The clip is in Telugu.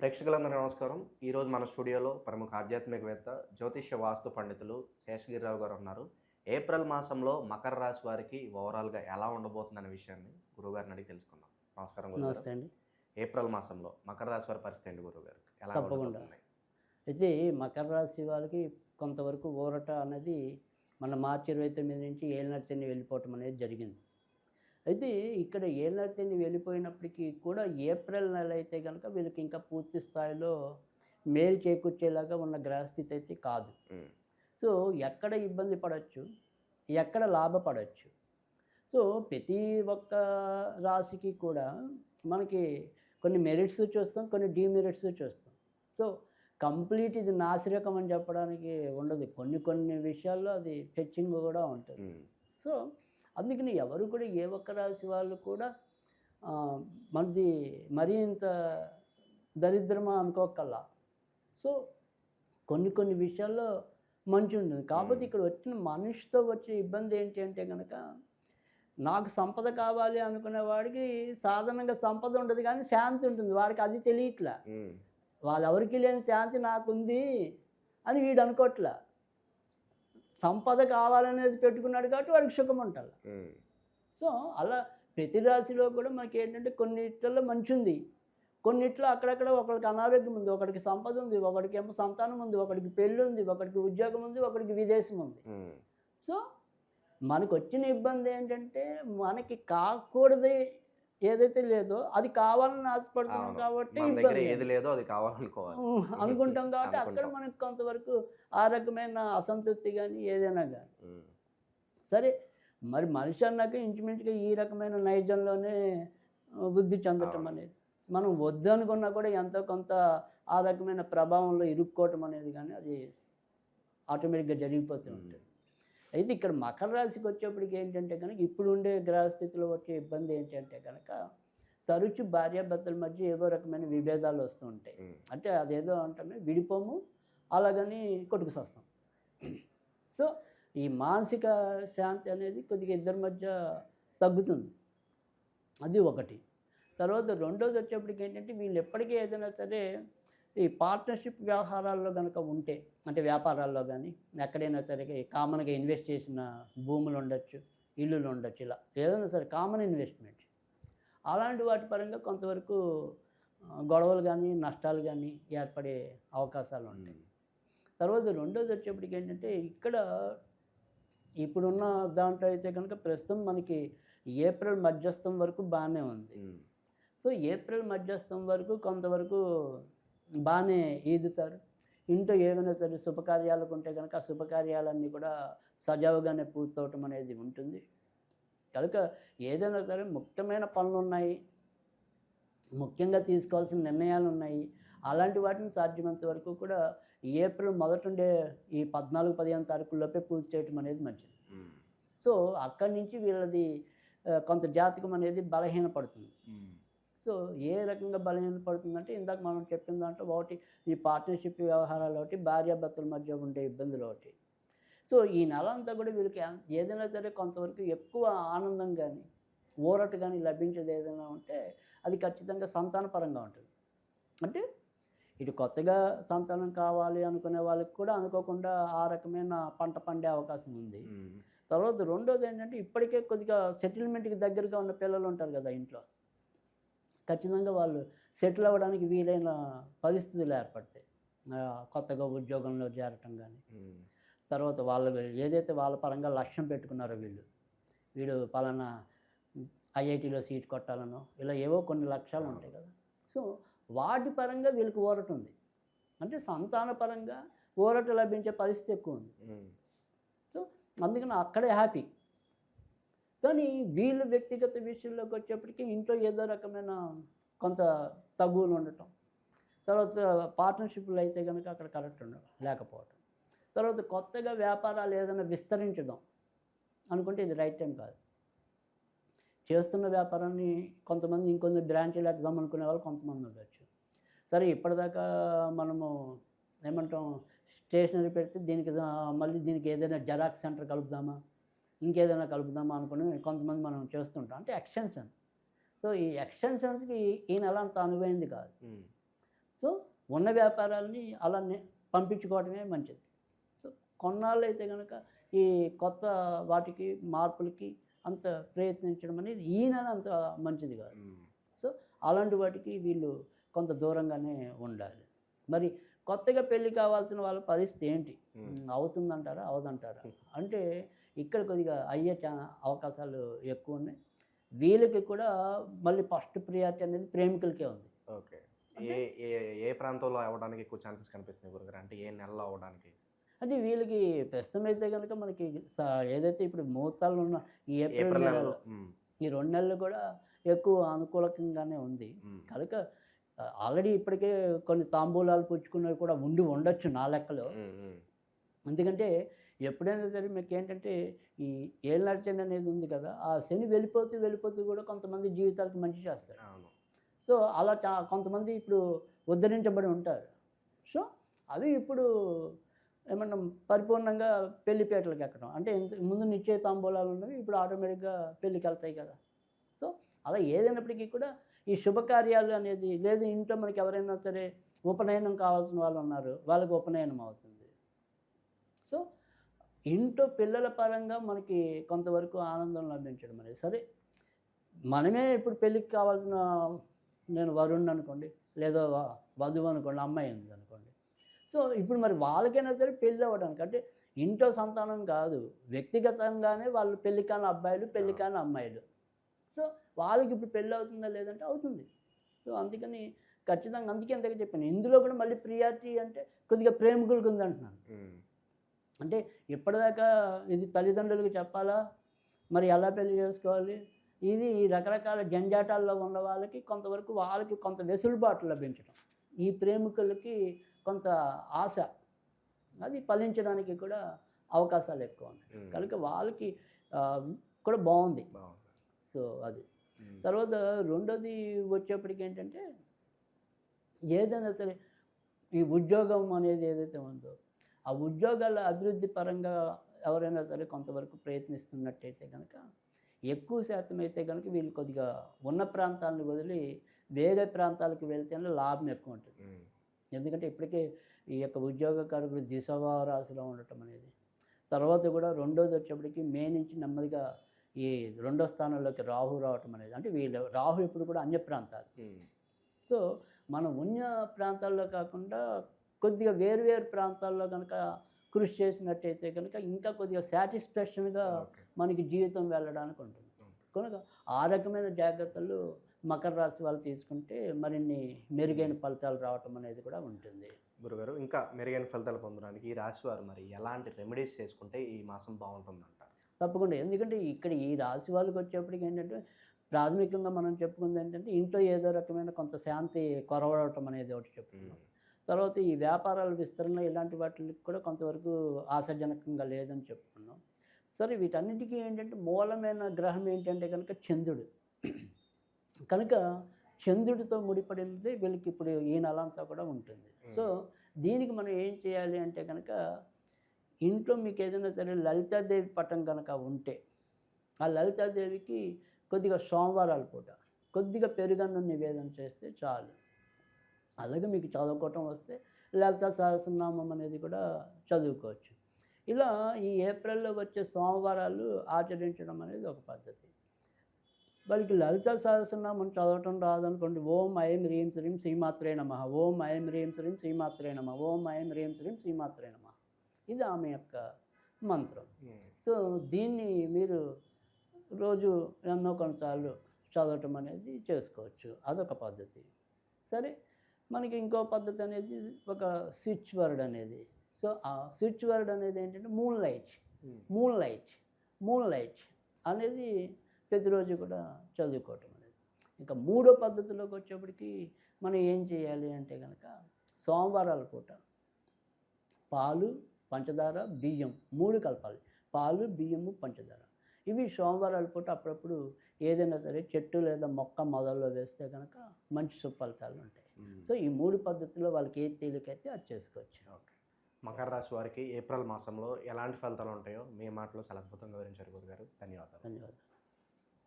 ప్రేక్షకులందరూ నమస్కారం. ఈరోజు మన స్టూడియోలో ప్రముఖ ఆధ్యాత్మికవేత్త జ్యోతిష్య వాస్తు పండితులు శేషగిరిరావు గారు ఉన్నారు. ఏప్రిల్ మాసంలో మకర రాశి వారికి ఓవరాల్గా ఎలా ఉండబోతుందనే విషయాన్ని గురువుగారిని అడిగి తెలుసుకుందాం. నమస్కారం నమస్తే అండి. ఏప్రిల్ మాసంలో మకర రాశి వారి పరిస్థితి ఏంటి గురువుగారు? ఎలా తప్పకుండా. అయితే మకర రాశి వాళ్ళకి కొంతవరకు ఊరట అనేది మన మార్చి ఇరవై తొమ్మిది నుంచి ఏళ్ళ వెళ్ళిపోవటం అనేది జరిగింది. అయితే ఇక్కడ ఏళ్ళ శని వెళ్ళిపోయినప్పటికీ కూడా ఏప్రిల్ నెల అయితే కనుక వీళ్ళకి ఇంకా పూర్తి స్థాయిలో మేలు చేకూర్చేలాగా ఉన్న గ్రహస్థితి అయితే కాదు. సో ఎక్కడ ఇబ్బంది పడవచ్చు ఎక్కడ లాభపడవచ్చు సో ప్రతి ఒక్క రాశికి కూడా మనకి కొన్ని మెరిట్స్ చూస్తాం కొన్ని డిమెరిట్స్ చూస్తాం. సో కంప్లీట్ ఇది నాసిరకం అని చెప్పడానికి ఉండదు. కొన్ని కొన్ని విషయాల్లో అది ఫెచ్చింగ్ కూడా ఉంటుంది. సో అందుకని ఎవరు కూడా ఏ ఒక్క రాశి వాళ్ళు కూడా మనది మరీ ఇంత దరిద్రమా అనుకోకల్లా. సో కొన్ని కొన్ని విషయాల్లో మంచి ఉంటుంది. కాకపోతే ఇక్కడ వచ్చిన మనిషితో వచ్చే ఇబ్బంది ఏంటి అంటే కనుక నాకు సంపద కావాలి అనుకునే వాడికి సాధారణంగా సంపద ఉండదు కానీ శాంతి ఉంటుంది. వాడికి అది తెలియట్లా. వాళ్ళెవరికి లేని శాంతి నాకుంది అని వీడు అనుకోవట్లా సంపద కావాలనేది పెట్టుకున్నాడు కాబట్టి వాడికి సుఖం ఉమ్, సో అలా ప్రతి రాశిలో కూడా మనకి ఏంటంటే కొన్నిట్లలో మంచి ఉంది కొన్నిట్లో అక్కడక్కడ ఒకరికి అనారోగ్యం ఉంది ఒకడికి సంపద ఉంది ఒకడికి ఏమో సంతానం ఉంది ఒకడికి పెళ్ళి ఉంది ఒకడికి ఉద్యోగం ఉంది ఒకడికి విదేశం ఉంది. సో మనకు వచ్చిన ఇబ్బంది ఏంటంటే మనకి కాకూడదు ఏదైతే లేదో అది కావాలని ఆశపడుతున్నాం. కాబట్టి ఏది లేదో అది కావాలనుకోవాలి. అనుకుంటాం కాబట్టి అక్కడ. మనకు కొంతవరకు ఆ రకమైన అసంతృప్తి కానీ ఏదైనా కానీ సరే మరి మనిషి అన్నాక ఇంచుమించుగా ఈ రకమైన నైజంలోనే వృద్ధి చెందటం. అనేది. మనం వద్దు అనుకున్నా కూడా ఎంతో కొంత ఆ రకమైన ప్రభావంలో ఇరుక్కోవటం అనేది కానీ అది ఆటోమేటిక్గా జరిగిపోతూ ఉంటుంది. అయితే ఇక్కడ మకర రాశికి వచ్చేప్పటికి ఏంటంటే కనుక ఇప్పుడు ఉండే గ్రహస్థితిలో వచ్చే ఇబ్బంది ఏంటంటే కనుక తరచు భార్యాభర్తల మధ్య ఏదో రకమైన విభేదాలు వస్తూ ఉంటాయి. అంటే అదేదో అంటామే విడిపోము అలాగని కొట్టుకు వస్తాం సో ఈ మానసిక శాంతి అనేది కొద్దిగా ఇద్దరి మధ్య తగ్గుతుంది. అది ఒకటి. తర్వాత రెండోది వచ్చేప్పటికి ఏంటంటే వీళ్ళు ఎప్పటికీ ఏదైనా సరే ఈ పార్ట్నర్షిప్ వ్యవహారాల్లో కనుక ఉంటే అంటే వ్యాపారాల్లో కానీ ఎక్కడైనా సరే కామన్గా ఇన్వెస్ట్ చేసిన భూములు ఉండొచ్చు ఇల్లులు ఉండొచ్చు ఇలా ఏదైనా సరే కామన్ ఇన్వెస్ట్మెంట్. అలాంటి వాటి పరంగా కొంతవరకు గొడవలు కానీ నష్టాలు కానీ ఏర్పడే అవకాశాలు ఉంటాయి. తర్వాత రెండోది వచ్చేప్పటికి ఏంటంటే ఇక్కడ ఇప్పుడున్న దాంట్లో అయితే కనుక ప్రస్తుతం మనకి ఏప్రిల్ మధ్యస్థం వరకు బాగానే ఉంది. సో ఏప్రిల్ మధ్యస్థం వరకు కొంతవరకు బాగానే ఈదుతారు. ఇంట్లో ఏమైనా సరే శుభకార్యాలకు ఉంటే కనుక ఆ శుభకార్యాలన్నీ కూడా సజావుగానే పూర్తవటం అనేది ఉంటుంది. కనుక ఏదైనా సరే ముఖ్యమైన పనులు ఉన్నాయి. ముఖ్యంగా తీసుకోవాల్సిన నిర్ణయాలు ఉన్నాయి. అలాంటి వాటిని సాధ్యమైనంత వరకు కూడా ఏప్రిల్ మొదటుండే ఈ పద్నాలుగు పదిహేను తారీఖుల్లోపే పూర్తి చేయటం అనేది మంచిది. సో అక్కడి నుంచి వీళ్ళది కొంత జాతకం అనేది బలహీనపడుతుంది. సో ఏ రకంగా బలహీనపడుతుందంటే ఇందాక మనం చెప్పిన దాంట్లో ఒకటి ఈ పార్ట్నర్షిప్ వ్యవహారాలు ఒకటి భార్యాభర్తల మధ్య ఉండే ఇబ్బందులు ఒకటి. సో ఈ నెల అంతా కూడా వీళ్ళకి ఏదైనా సరే కొంతవరకు ఎక్కువ ఆనందం కానీ ఊరట కానీ లభించేది ఏదైనా ఉంటే అది ఖచ్చితంగా సంతానపరంగా ఉంటుంది. అంటే ఇటు కొత్తగా సంతానం కావాలి అనుకునే వాళ్ళకి కూడా అనుకోకుండా ఆ రకమైన పంట పండే అవకాశం ఉంది. తర్వాత రెండోది ఏంటంటే ఇప్పటికే కొద్దిగా సెటిల్మెంట్కి దగ్గరగా ఉన్న పిల్లలు ఉంటారు కదా ఇంట్లో. ఖచ్చితంగా వాళ్ళు సెటిల్ అవ్వడానికి వీలైన పరిస్థితులు ఏర్పడతాయి. కొత్తగా ఉద్యోగంలో చేరటం కానీ తర్వాత వాళ్ళు ఏదైతే వాళ్ళ పరంగా లక్ష్యం పెట్టుకున్నారో వీళ్ళు. వీడు పలానా ఐఐటిలో సీట్ కొట్టాలనో ఇలా ఏవో కొన్ని లక్ష్యాలు ఉంటాయి కదా. సో వాటి పరంగా వీళ్ళకి ఊరట ఉంది. అంటే సంతాన పరంగా ఊరట లభించే పరిస్థితి ఎక్కువ ఉంది. సో అందుకని అక్కడే హ్యాపీ. కానీ వీళ్ళ వ్యక్తిగత విషయంలోకి వచ్చేప్పటికి ఇంట్లో ఏదో రకమైన కొంత తగువులు ఉండటం. తర్వాత పార్ట్నర్షిప్లు అయితే కనుక అక్కడ కరెక్ట్ ఉండడం లేకపోవటం. తర్వాత కొత్తగా వ్యాపారాలు ఏదైనా విస్తరించడం అనుకుంటే ఇది రైట్ టైం కాదు. చేస్తున్న వ్యాపారాన్ని కొంతమంది ఇంకొన్ని బ్రాంచీలు ఎడదాం అనుకునే వాళ్ళు కొంతమంది ఉండొచ్చు. సరే ఇప్పటిదాకా మనము ఏమంటాం స్టేషనరీ పెడితే దీనికి మళ్ళీ దీనికి ఏదైనా జెరాక్స్ సెంటర్ కలుపుదామా? ఇంకేదైనా కలుపుదామా అనుకుని కొంతమంది మనం చేస్తుంటాం. అంటే ఎక్స్టెన్షన్ సో ఈ ఎక్స్టెన్షన్స్కి ఈ నెల అంత అనువైంది కాదు. సో ఉన్న వ్యాపారాలని అలా పంపించుకోవడమే మంచిది. సో కొన్నాళ్ళు అయితే కనుక ఈ కొత్త వాటికి మార్పులకి అంత ప్రయత్నించడం అనేది ఈయన అంత మంచిది కాదు. సో అలాంటి వాటికి వీళ్ళు కొంత దూరంగానే ఉండాలి. మరి కొత్తగా పెళ్ళి కావాల్సిన వాళ్ళ పరిస్థితి ఏంటి. అవుతుందంటారా? అవదంటారా? అంటే ఇక్కడ కొద్దిగా అయ్యే చా అవకాశాలు ఎక్కువ ఉన్నాయి. వీళ్ళకి కూడా మళ్ళీ ఫస్ట్ ప్రియారిటీ అనేది ప్రేమికులకే ఉంది. ఓకే. ఏ ఏ ఏ ప్రాంతంలో అవ్వడానికి ఎక్కువ ఛాన్సెస్ కనిపిస్తున్నాయి గురుగారు? అంటే ఏ నెలలో అవ్వడానికి? అంటే వీళ్ళకి ప్రస్తుతం అయితే కనుక మనకి ఏదైతే ఇప్పుడు ముహూర్తాలు ఉన్న ఈ ఏప్రిల్ నెలలో. ఈ రెండు నెలలు కూడా ఎక్కువ అనుకూలకంగానే ఉంది. కనుక ఆల్రెడీ ఇప్పటికే కొన్ని తాంబూలాలు పుచ్చుకున్నవి కూడా ఉండి ఉండొచ్చు నా లెక్కలో. ఎందుకంటే ఎప్పుడైనా సరే మీకు ఏంటంటే ఈ ఏళ్ళనాటి శని అనేది ఉంది కదా ఆ శని వెళ్ళిపోతూ వెళ్ళిపోతూ కూడా కొంతమంది జీవితాలకు మంచి చేస్తారు. సో అలా చా కొంతమంది ఇప్పుడు ఉద్ధరించబడి ఉంటారు. సో అవి ఇప్పుడు ఏమన్నా పరిపూర్ణంగా పెళ్ళిపేటలకు ఎక్కడం అంటే ఇంత ముందు నిశ్చయ తాంబూలాలు ఉన్నవి ఇప్పుడు ఆటోమేటిక్గా పెళ్ళికి వెళ్తాయి కదా. సో అలా ఏదైనప్పటికీ కూడా ఈ శుభకార్యాలు అనేది లేదు ఇంట్లో మనకి ఎవరైనా సరే ఉపనయనం కావాల్సిన వాళ్ళు ఉన్నారు వాళ్ళకి ఉపనయనం అవుతుంది. సో ఇంట్లో పిల్లల పరంగా మనకి కొంతవరకు ఆనందం లభించడం అనేది. సరే మనమే ఇప్పుడు పెళ్ళికి కావాల్సిన నేను వరుణ్ అనుకోండి లేదా వ- వధువు అనుకోండి అమ్మాయి ఉంది అనుకోండి. సో ఇప్పుడు మరి వాళ్ళకైనా సరే పెళ్ళి అవ్వడానికి అంటే ఇంట్లో సంతానం కాదు వ్యక్తిగతంగానే వాళ్ళు పెళ్ళి కాని అబ్బాయిలు పెళ్ళి కాని అమ్మాయిలు. సో వాళ్ళకి ఇప్పుడు పెళ్ళి అవుతుందా లేదంటే అవుతుంది. సో అందుకని ఖచ్చితంగా అందుకే అంతగా చెప్పాను. ఇందులో కూడా మళ్ళీ ప్రియారిటీ అంటే కొద్దిగా ప్రేమికులకు ఉంది అంటున్నాను ఉమ్. అంటే ఇప్పటిదాకా ఇది తల్లిదండ్రులకు చెప్పాలా? మరి ఎలా పెళ్ళి చేసుకోవాలి? ఇది రకరకాల జంజాటాల్లో ఉన్న వాళ్ళకి కొంతవరకు వాళ్ళకి కొంత వెసులుబాటు లభించడం ఈ ప్రేమికులకి కొంత ఆశ. అది ఫలించడానికి కూడా అవకాశాలు ఎక్కువ ఉన్నాయి. కనుక వాళ్ళకి కూడా బాగుంది. సో అది. తర్వాత రెండోది వచ్చేప్పటికి ఏంటంటే ఏదైనా సరే ఈ ఉద్యోగం అనేది ఏదైతే ఉందో ఆ ఉద్యోగాల అభివృద్ధి పరంగా ఎవరైనా సరే కొంతవరకు ప్రయత్నిస్తున్నట్టయితే కనుక ఎక్కువ శాతం అయితే కనుక వీళ్ళు కొద్దిగా ఉన్న ప్రాంతాలను వదిలి వేరే ప్రాంతాలకు వెళ్తేనే లాభం ఎక్కువ ఉంటుంది. ఎందుకంటే ఇప్పటికే ఈ యొక్క ఉద్యోగకారులు దిశగా రాశిలో ఉండటం అనేది తర్వాత కూడా రెండోది వచ్చేప్పటికి మే నుంచి నెమ్మదిగా ఈ రెండో స్థానంలోకి రాహు రావటం అనేది అంటే వీళ్ళు రాహు ఇప్పుడు కూడా అన్య ప్రాంతాలు. సో మనం ఉన్న ప్రాంతాల్లో కాకుండా కొద్దిగా వేరు వేరు ప్రాంతాల్లో కనుక కృషి చేసినట్టయితే కనుక ఇంకా కొద్దిగా సాటిస్ఫాక్షన్గా మనకి జీవితం వెళ్ళడానికి ఉంటుంది. కనుక ఆ రకమైన జాగ్రత్తలు మకర రాశి వాళ్ళు తీసుకుంటే మరిన్ని మెరుగైన ఫలితాలు రావటం అనేది కూడా ఉంటుంది. గురుగారు ఇంకా మెరుగైన ఫలితాలు పొందడానికి ఈ రాశి వారు మరి ఎలాంటి రెమెడీస్ చేసుకుంటే ఈ మాసం బాగుంటుందంట తప్పకుండా. ఎందుకంటే ఇక్కడ ఈ రాశి వాళ్ళకి వచ్చేప్పటికి ఏంటంటే ప్రాథమికంగా మనం చెప్పుకుంది ఏంటంటే ఇంట్లో ఏదో రకమైన కొంత శాంతి కొరవడటం అనేది ఒకటి చెప్పుకున్నాం. తర్వాత ఈ వ్యాపారాల విస్తరణ ఇలాంటి వాటికి కూడా కొంతవరకు ఆశాజనకంగా లేదని చెప్పుకున్నాం. సరే వీటన్నిటికీ ఏంటంటే మూలమైన గ్రహం ఏంటంటే కనుక చంద్రుడు. కనుక చంద్రుడితో ముడిపడినది వీళ్ళకి ఇప్పుడు ఈ నెల అంతా కూడా ఉంటుంది. సో దీనికి మనం ఏం చేయాలి అంటే కనుక ఇంట్లో మీకు ఏదైనా సరే లలితాదేవి పటం కనుక ఉంటే ఆ లలితాదేవికి కొద్దిగా సోమవారాల పూట కొద్దిగా పెరుగన్నం నివేదన చేస్తే చాలు. అలాగే మీకు చదువుకోవటం వస్తే లలిత సహస్రనామం అనేది కూడా చదువుకోవచ్చు. ఇలా ఈ ఏప్రిల్లో వచ్చే సోమవారాలు ఆచరించడం అనేది ఒక పద్ధతి. వాళ్ళకి లలిత సహస్రనామం చదవటం రాదనుకోండి ఓం ఐం హ్రీం శ్రీం శ్రీమాత్రే నమ ఓం ఐం హ్రీం శ్రీం శ్రీమాత్రే నమ ఓం ఐం హ్రీం శ్రీం శ్రీమాత్రే నమ. ఇది ఆమె యొక్క మంత్రం. ఉమ్. సో దీన్ని మీరు రోజు ఎన్నో కొన్నిసార్లు చదవటం అనేది చేసుకోవచ్చు. అదొక పద్ధతి. సరే మనకి ఇంకో పద్ధతి అనేది ఒక స్విచ్ వర్డ్ అనేది. సో ఆ స్విచ్ వర్డ్ అనేది ఏంటంటే moon light. Moon light moon light అనేది ప్రతిరోజు కూడా చదువుకోవటం అనేది. ఇంకా మూడో పద్ధతిలోకి వచ్చేప్పటికి మనం ఏం చేయాలి అంటే కనుక సోమవారాల పూట పాలు పంచదార బియ్యం మూడు కలపాలి. పాలు బియ్యము పంచదార. ఇవి సోమవారాల పూట అప్పుడప్పుడు ఏదైనా సరే చెట్టు లేదా మొక్క మొదల్లో వేస్తే కనుక మంచి సుఫలితాలు ఉంటాయి. సో ఈ మూడు పద్ధతుల్లో వాళ్ళకి ఏది తేలికైతే అది చేసుకోవచ్చు ఓకే. మకర రాశి వారికి ఏప్రిల్ మాసంలో ఎలాంటి ఫలితాలు ఉంటాయో మీ మాటలో చాలా అద్భుతంగా వివరించారు గురుగారు. ధన్యవాదాలు. ధన్యవాదాలు.